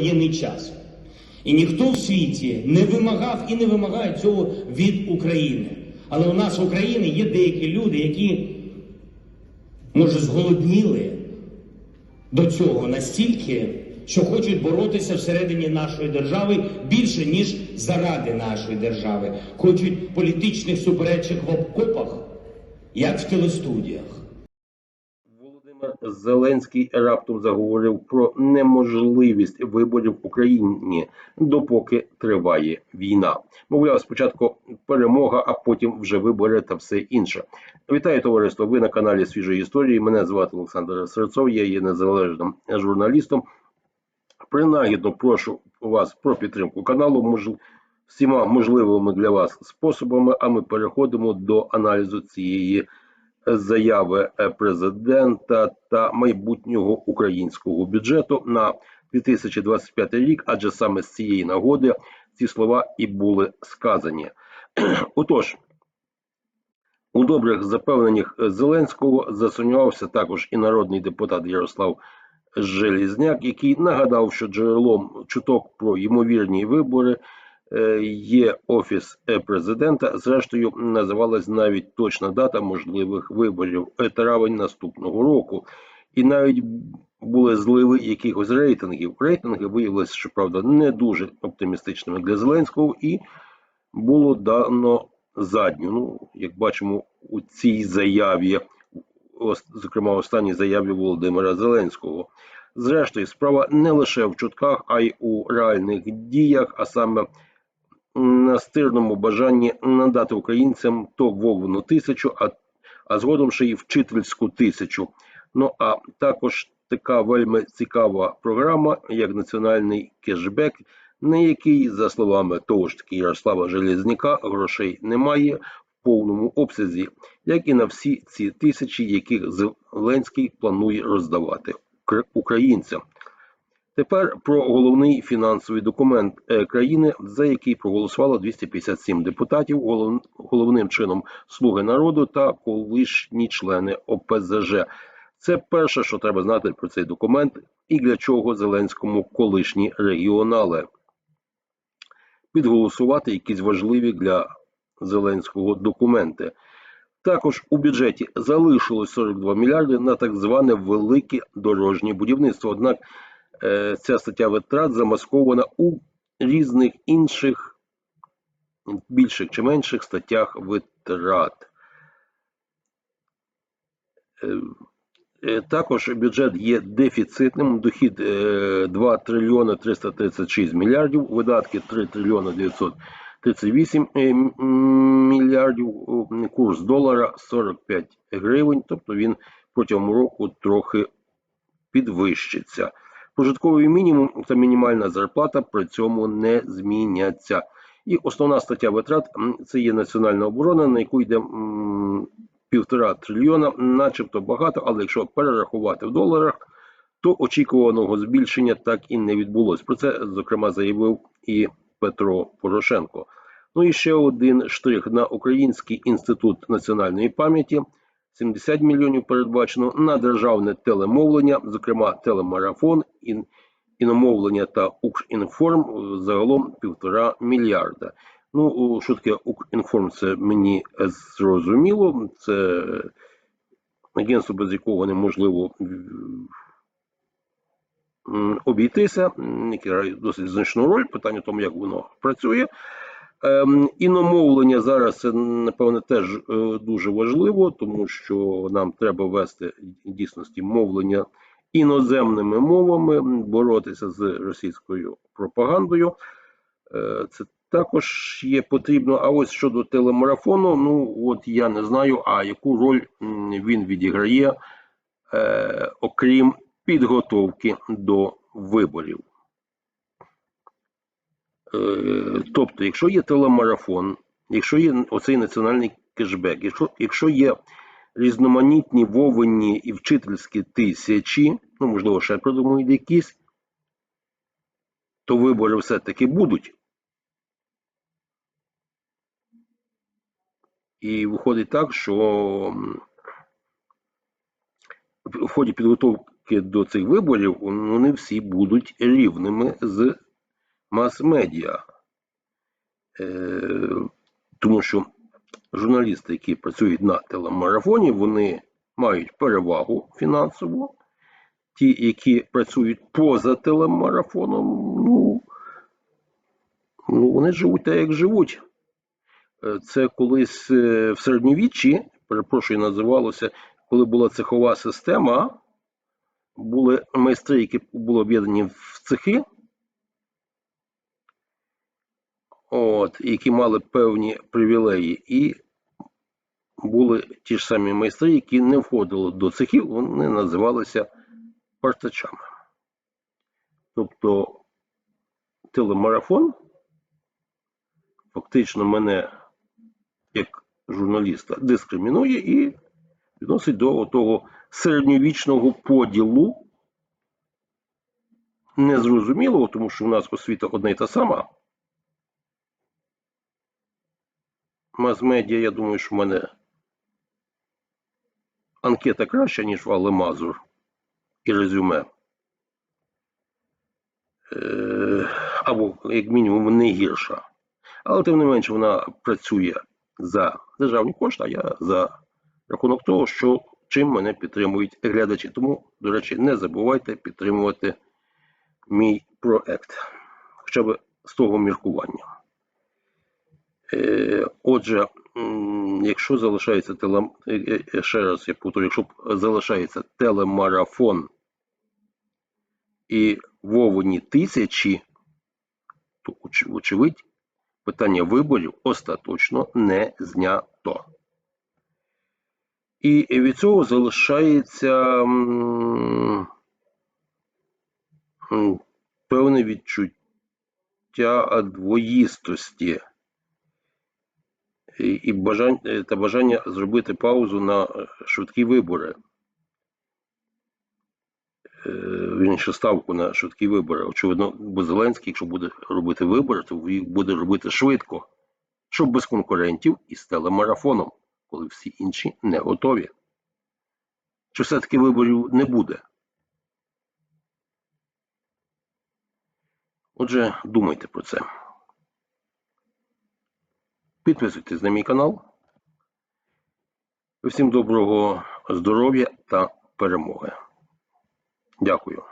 воєнний час. І ніхто в світі не вимагав і не вимагає цього від України. Але у нас в Україні є деякі люди, які, може, зголодніли до цього настільки, що хочуть боротися всередині нашої держави більше, ніж заради нашої держави. Хочуть політичних суперечок в обкопах, як в телестудіях. Зеленський раптом заговорив про неможливість виборів в Україні, допоки триває війна. Мовляв, спочатку перемога, а потім вже вибори та все інше. Вітаю товариство! Ви на каналі Свіжої історії. Мене звати Олександр Серцов, я є незалежним журналістом. Принагідно прошу вас про підтримку каналу мож... всіма можливими для вас способами. А ми переходимо до аналізу цієї заяви президента та майбутнього українського бюджету на 2025 рік, адже саме з цієї нагоди ці слова і були сказані. Отож, у добрих запевненнях Зеленського засумнівався також і народний депутат Ярослав Желізняк, який нагадав, що джерелом чуток про ймовірні вибори є офіс е, президента. Зрештою, називалась навіть точна дата можливих виборів е, травень наступного року. І навіть були зливи якихось рейтингів. Рейтинги виявилися, щоправда, не дуже оптимістичними для Зеленського, і було дано задню. Ну, як бачимо, у цій заяві, зокрема, останній заяві Володимира Зеленського. Зрештою, справа не лише в чутках, а й у реальних діях, а саме настирному бажанні надати українцям то вовну тисячу, а, а згодом ще й вчительську тисячу. Ну а також така вельми цікава програма, як національний кешбек, на який, за словами того ж таки Ярослава Железняка, грошей немає в повному обсязі, як і на всі ці тисячі, яких Зеленський планує роздавати кр- українцям. Тепер про головний фінансовий документ е, країни, за який проголосувало 257 депутатів, головним чином слуги народу та колишні члени ОПЗЖ. Це перше, що треба знати про цей документ, і для чого Зеленському колишні регіонали підголосувати якісь важливі для Зеленського документи. Також у бюджеті залишилось 42 мільярди на так зване велике дорожнє будівництво. Однак ця стаття витрат замаскована у різних інших більших чи менших статтях витрат. Е, е, Також бюджет є дефіцитним. Дохід е, 2 трильйони 336 мільярдів, видатки 3 трильйони 938 е, мільярдів, курс долара 45 гривень, тобто він протягом року трохи підвищиться. Прожитковий мінімум та мінімальна зарплата при цьому не зміняться. І основна стаття витрат це є національна оборона, на яку йде півтора трильйона, начебто багато, але якщо перерахувати в доларах, то очікуваного збільшення так і не відбулось. Про це, зокрема, заявив і Петро Порошенко. Ну і ще один штрих на Український інститут національної пам'яті. 70 мільйонів передбачено на державне телемовлення, зокрема телемарафон, ін- іномовлення та Укрінформ загалом півтора мільярда. Ну, що таке Укрінформ, це мені зрозуміло. Це агентство, без якого неможливо обійтися, яке досить значну роль. Питання в тому, як воно працює. Ем, іномовлення зараз напевне теж е, дуже важливо, тому що нам треба вести дійсності мовлення іноземними мовами, боротися з російською пропагандою. Е, Це також є потрібно. А ось щодо телемарафону, ну от я не знаю, а яку роль він відіграє, е, окрім підготовки до виборів. Е, Тобто, якщо є телемарафон, якщо є оцей національний кешбек, якщо, якщо є різноманітні вовинні і вчительські тисячі, ну можливо, ще придумають якісь, то вибори все-таки будуть. І виходить так, що в ході підготовки до цих виборів не всі будуть рівними з мас-медіа. Е, тому що журналісти, які працюють на телемарафоні, вони мають перевагу фінансову. Ті, які працюють поза телемарафоном, ну, ну вони живуть так, як живуть. Е, Це колись е, в середньовіччі, перепрошую, називалося, коли була цехова система, були майстри, які були об'єднані в цехи, от, які мали певні привілеї, і були ті ж самі майстри, які не входили до цехів, вони називалися партачами. Тобто телемарафон фактично мене як журналіста дискримінує і відносить до того середньовічного поділу незрозумілого, тому що в нас освіта одна й та сама. Мас-медіа, я думаю, що в мене анкета краща, ніж в Алли Мазур і резюме. Е, або, як мінімум, не гірша. Але тим не менше вона працює за державні кошти, а я за рахунок того, що чим мене підтримують глядачі. Тому, до речі, не забувайте підтримувати мій проект. Хоча б з того міркування. Е, Отже, якщо залишається телем... е, е, ще раз я повторю, якщо залишається телемарафон і вовені тисячі, то оч- вочевидь питання виборів остаточно не знято. І від цього залишається певне відчуття двоїстості і, бажання, та бажання зробити паузу на е, швидкі вибори. Е, Вірніше ставку на швидкі вибори. Очевидно, бо Зеленський, якщо буде робити вибори, то їх буде робити швидко, щоб без конкурентів і з телемарафоном, коли всі інші не готові. Чи все-таки виборів не буде? Отже, думайте про це. Підписуйтесь на мій канал. Всім доброго здоров'я та перемоги. Дякую.